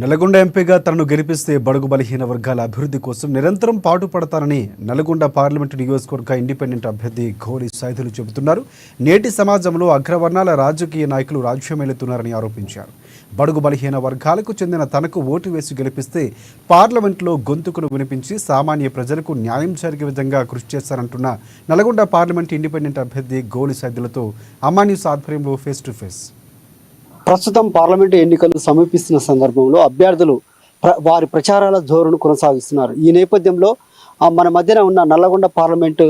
నల్గొండ ఎంపీగా తనను గెలిపిస్తే బడుగు బలహీన వర్గాల అభివృద్ధి కోసం నిరంతరం పాటుపడతానని నల్గొండ పార్లమెంటు నియోజకవర్గ ఇండిపెండెంట్ అభ్యర్థి ఘోరి సైదులు చెబుతున్నారు. నేటి సమాజంలో అగ్రవర్ణాల రాజకీయ నాయకులు రాజ్యమేలుతున్నారని ఆరోపించారు. బడుగు బలహీన వర్గాలకు చెందిన తనకు ఓటు వేసి గెలిపిస్తే పార్లమెంట్లో గొంతుకును వినిపించి సామాన్య ప్రజలకు న్యాయం జరిగే విధంగా కృషి చేస్తారంటున్న నల్గొండ పార్లమెంట్ ఇండిపెండెంట్ అభ్యర్థి గోలి సైదులతో అమాన్యూస్ ఆధ్వర్యంలో ఫేస్ టు ఫేస్. ప్రస్తుతం పార్లమెంటు ఎన్నికలు సమీపిస్తున్న సందర్భంలో అభ్యర్థులు వారి ప్రచారాల జోరును కొనసాగిస్తున్నారు. ఈ నేపథ్యంలో మన మధ్యన ఉన్న నల్లగొండ పార్లమెంటు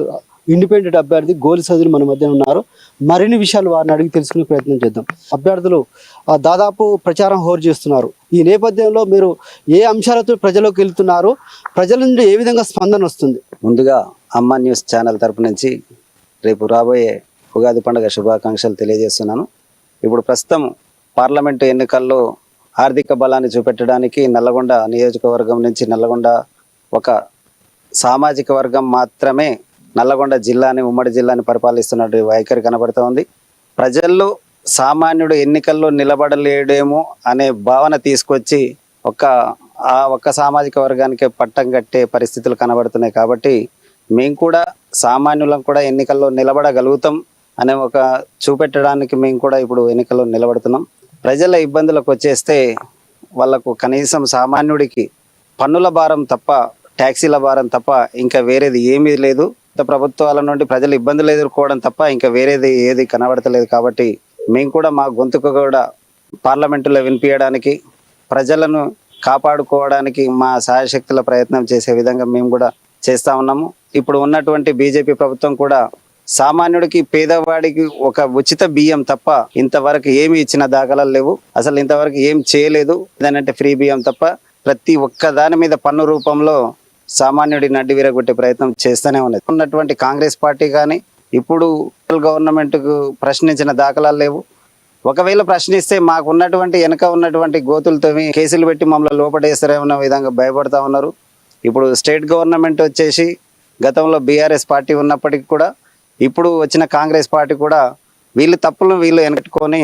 ఇండిపెండెంట్ అభ్యర్థి గోలి సదులు మన మధ్యన ఉన్నారు. మరిన్ని విషయాలు వారిని అడిగి తెలుసుకునే ప్రయత్నం చేద్దాం. అభ్యర్థులు ఆ, దాదాపు ప్రచారం హోరు చేస్తున్నారు. ఈ నేపథ్యంలో మీరు ఏ అంశాలతో ప్రజలోకి వెళ్తున్నారు? ప్రజల నుండి ఏ విధంగా స్పందన వస్తుంది? ముందుగా అమ్మ న్యూస్ ఛానల్ తరపు నుంచి రేపు రాబోయే ఉగాది పండుగ శుభాకాంక్షలు తెలియజేస్తున్నాను. ఇప్పుడు ప్రస్తుతం పార్లమెంటు ఎన్నికల్లో ఆర్థిక బలాన్ని చూపెట్టడానికి నల్లగొండ నియోజకవర్గం నుంచి నల్లగొండ ఒక సామాజిక వర్గం మాత్రమే నల్లగొండ జిల్లాని ఉమ్మడి జిల్లాని పరిపాలిస్తున్నట్టు వైఖరి కనబడుతూ ఉంది ప్రజల్లో సామాన్యుడు ఎన్నికల్లో నిలబడలేడేమో అనే భావన తీసుకొచ్చి ఒక ఆ ఒక్క సామాజిక వర్గానికి పట్టం కట్టే పరిస్థితులు కనబడుతున్నాయి కాబట్టి మేము కూడా సామాన్యులం కూడా ఎన్నికల్లో నిలబడగలుగుతాం అనే ఒక చూపెట్టడానికి మేము కూడా ఇప్పుడు ఎన్నికల్లో నిలబడుతున్నాం. ప్రజల ఇబ్బందులకు వచ్చేస్తే వాళ్ళకు కనీసం సామాన్యుడికి పన్నుల భారం తప్ప ట్యాక్సీల భారం తప్ప ఇంకా వేరేది ఏమీ లేదు. ప్రభుత్వాల నుండి ప్రజలు ఇబ్బందులు ఎదుర్కోవడం తప్ప ఇంకా వేరేది ఏది కనబడతలేదు కాబట్టి మేము కూడా మా గొంతుకు కూడా పార్లమెంటులో వినిపించడానికి ప్రజలను కాపాడుకోవడానికి మా సహాయశక్తుల ప్రయత్నం చేసే విధంగా మేము కూడా చేస్తా ఉన్నాము. ఇప్పుడు ఉన్నటువంటి బీజేపీ ప్రభుత్వం కూడా సామాన్యుడికి పేదవాడికి ఒక ఉచిత బియ్యం తప్ప ఇంతవరకు ఏమి ఇచ్చిన దాఖలాలు లేవు. అసలు ఇంతవరకు ఏం చేయలేదు. ఏదనంటే ఫ్రీ బియ్యం తప్ప ప్రతి ఒక్క దాని మీద పన్ను రూపంలో సామాన్యుడి నడ్డి విరగొట్టే ప్రయత్నం చేస్తూనే ఉన్నది. ఉన్నటువంటి కాంగ్రెస్ పార్టీ కానీ ఇప్పుడు గవర్నమెంట్కు ప్రశ్నించిన దాఖలాలు లేవు. ఒకవేళ ప్రశ్నిస్తే మాకు ఉన్నటువంటి వెనక ఉన్నటువంటి గోతులతో కేసులు పెట్టి మమ్మల్ని లోపడేస్తారేమన్న విధంగా భయపడతా ఉన్నారు. ఇప్పుడు స్టేట్ గవర్నమెంట్ వచ్చేసి గతంలో బీఆర్ఎస్ పార్టీ ఉన్నప్పటికీ కూడా ఇప్పుడు వచ్చిన కాంగ్రెస్ పార్టీ కూడా వీళ్ళు తప్పులను వీళ్ళు వెనకట్టుకొని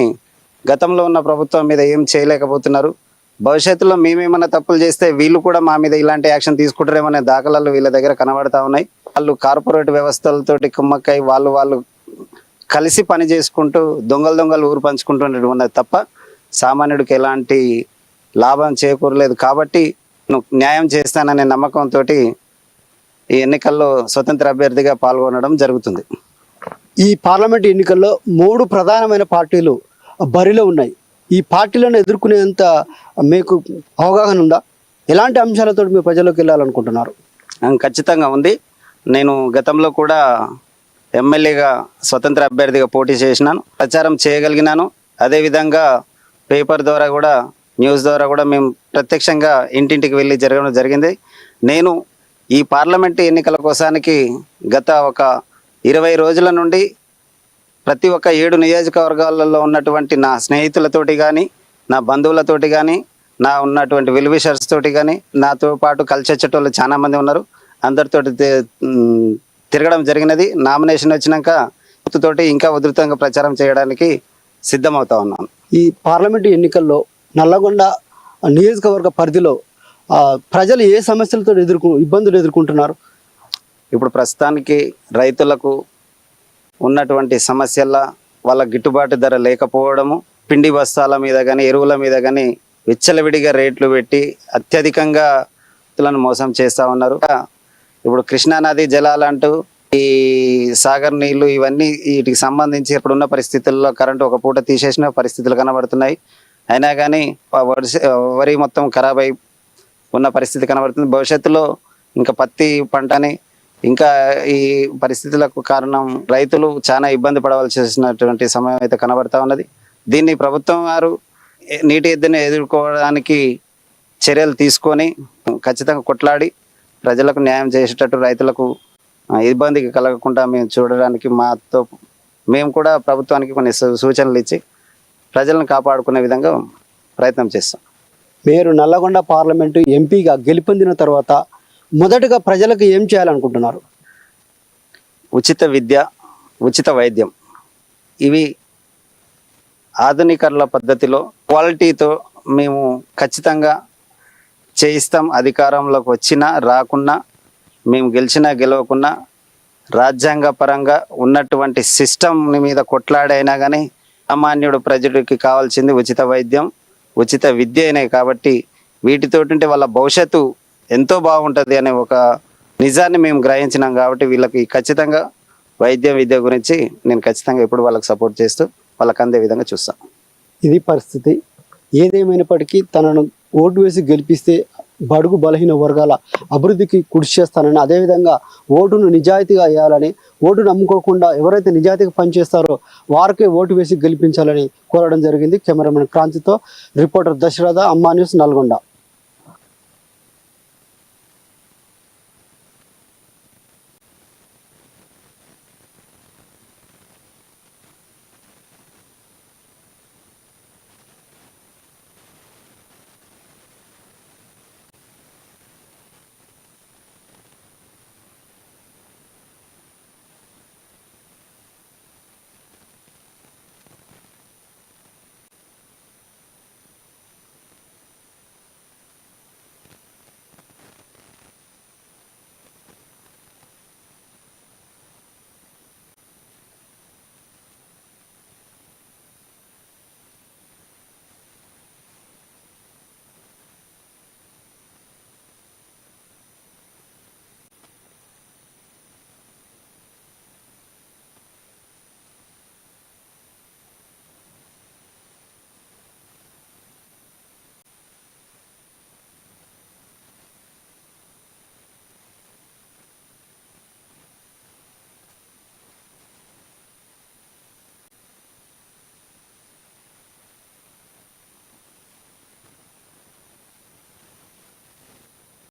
గతంలో ఉన్న ప్రభుత్వం మీద ఏం చేయలేకపోతున్నారు. భవిష్యత్తులో మేమేమన్నా తప్పులు చేస్తే వీళ్ళు కూడా మా మీద ఇలాంటి యాక్షన్ తీసుకుంటారేమనే దాఖలాలు వీళ్ళ దగ్గర కనబడతా ఉన్నాయి. వాళ్ళు కార్పొరేట్ వ్యవస్థలతోటి కుమ్మక్కై వాళ్ళు వాళ్ళు కలిసి పని చేసుకుంటూ దొంగలు దొంగలు ఊరు పంచుకుంటున్నట్టు ఉన్నది తప్ప సామాన్యుడికి ఎలాంటి లాభం చేకూరలేదు. కాబట్టి నువ్వు న్యాయం చేస్తాననే నమ్మకంతో ఈ ఎన్నికల్లో స్వతంత్ర అభ్యర్థిగా పాల్గొనడం జరుగుతుంది. ఈ పార్లమెంట్ ఎన్నికల్లో మూడు ప్రధానమైన పార్టీలు బరిలో ఉన్నాయి. ఈ పార్టీలను ఎదుర్కొనేంత మీకు అవగాహన ఉందా? ఎలాంటి అంశాలతో మీ ప్రజల్లోకి వెళ్ళాలనుకుంటున్నారు? ఖచ్చితంగా ఉంది. నేను గతంలో కూడా ఎమ్మెల్యేగా స్వతంత్ర అభ్యర్థిగా పోటీ చేసినాను. ప్రచారం చేయగలిగినాను. అదేవిధంగా పేపర్ ద్వారా కూడా న్యూస్ ద్వారా కూడా మేము ప్రత్యక్షంగా ఇంటింటికి వెళ్ళి జరగడం జరిగింది. నేను ఈ పార్లమెంట్ ఎన్నికల కోసానికి గత ఒక ఇరవై రోజుల నుండి ప్రతి ఒక్క ఏడు నియోజకవర్గాలలో ఉన్నటువంటి నా స్నేహితులతోటి కానీ నా బంధువులతోటి కానీ నా ఉన్నటువంటి వెల్విషర్స్ తోటి కానీ నాతో పాటు కలిసి వచ్చేటోళ్ళు చాలామంది ఉన్నారు. అందరితోటి తిరగడం జరిగినది. నామినేషన్ వచ్చినాక తోటి ఇంకా ఉధృతంగా ప్రచారం చేయడానికి సిద్ధమవుతా ఉన్నాను. ఈ పార్లమెంట్ ఎన్నికల్లో నల్లగొండ నియోజకవర్గ పరిధిలో ప్రజలు ఏ సమస్యలతో ఎదుర్కొ ఇబ్బందులు ఎదుర్కొంటున్నారు? ఇప్పుడు ప్రస్తుతానికి రైతులకు ఉన్నటువంటి సమస్యల వాళ్ళ గిట్టుబాటు ధర లేకపోవడము పిండి బస్తాల మీద కానీ ఎరువుల మీద కానీ విచ్చలవిడిగా రేట్లు పెట్టి అత్యధికంగా రైతులను మోసం చేస్తూ ఉన్నారు. ఇప్పుడు కృష్ణానది జలాలంటూ ఈ సాగర్ నీళ్ళు ఇవన్నీ వీటికి సంబంధించి ఇప్పుడున్న పరిస్థితుల్లో కరెంటు ఒక పూట తీసేసిన పరిస్థితులు కనబడుతున్నాయి. అయినా కానీ వరి వరి మొత్తం ఖరాబ్ అయి ఉన్న పరిస్థితి కనబడుతుంది. భవిష్యత్తులో ఇంకా పత్తి పంటని ఇంకా ఈ పరిస్థితులకు కారణం రైతులు చాలా ఇబ్బంది పడవలసి వచ్చినటువంటి సమయం అయితే కనబడతా ఉన్నది. దీన్ని ప్రభుత్వం వారు నీటి ఎద్దుని ఎదుర్కోవడానికి చర్యలు తీసుకొని ఖచ్చితంగా కొట్లాడి ప్రజలకు న్యాయం చేసేటట్టు రైతులకు ఇబ్బందికి కలగకుండా మేము చూడడానికి మాతో మేము కూడా ప్రభుత్వానికి కొన్ని సూ- సూచనలు ఇచ్చి ప్రజలను కాపాడుకునే విధంగా ప్రయత్నం చేస్తాం. మీరు నల్లగొండ పార్లమెంటు ఎంపీగా గెలుపొందిన తర్వాత మొదటగా ప్రజలకు ఏం చేయాలనుకుంటున్నారు? ఉచిత విద్య ఉచిత వైద్యం. ఇవి ఆధునికరణ పద్ధతిలో క్వాలిటీతో మేము ఖచ్చితంగా చేయిస్తాం. అధికారంలోకి వచ్చినా రాకున్నా మేము గెలిచినా గెలవకున్నా రాజ్యాంగ పరంగా ఉన్నటువంటి సిస్టమ్ని మీద కొట్లాడైనా కానీ సామాన్యుడు ప్రజలకి కావాల్సింది ఉచిత వైద్యం ఉచిత విద్య అయినాయి కాబట్టి వీటితోటి వాళ్ళ భవిష్యత్తు ఎంతో బాగుంటుంది అనే ఒక నిజాన్ని మేము గ్రహించినాం కాబట్టి వీళ్ళకి ఖచ్చితంగా వైద్యం విద్య గురించి నేను ఖచ్చితంగా ఎప్పుడు వాళ్ళకి సపోర్ట్ చేస్తూ వాళ్ళకి అందే విధంగా చూస్తాను ఇది పరిస్థితి. ఏదేమైనప్పటికీ తనను ఓటు వేసి గెలిపిస్తే బడుగు బలహీన వర్గాల అభివృద్ధికి కృషి చేస్తానని అదేవిధంగా ఓటును నిజాయితీగా వేయాలని ఓటు నమ్ముకోకుండా ఎవరైతే నిజాయితీగా పనిచేస్తారో వారికే ఓటు వేసి గెలిపించాలని కోరడం జరిగింది. కెమెరామెన్ క్రాంతితో రిపోర్టర్ దశరథ అమ్మా న్యూస్ నల్గొండ.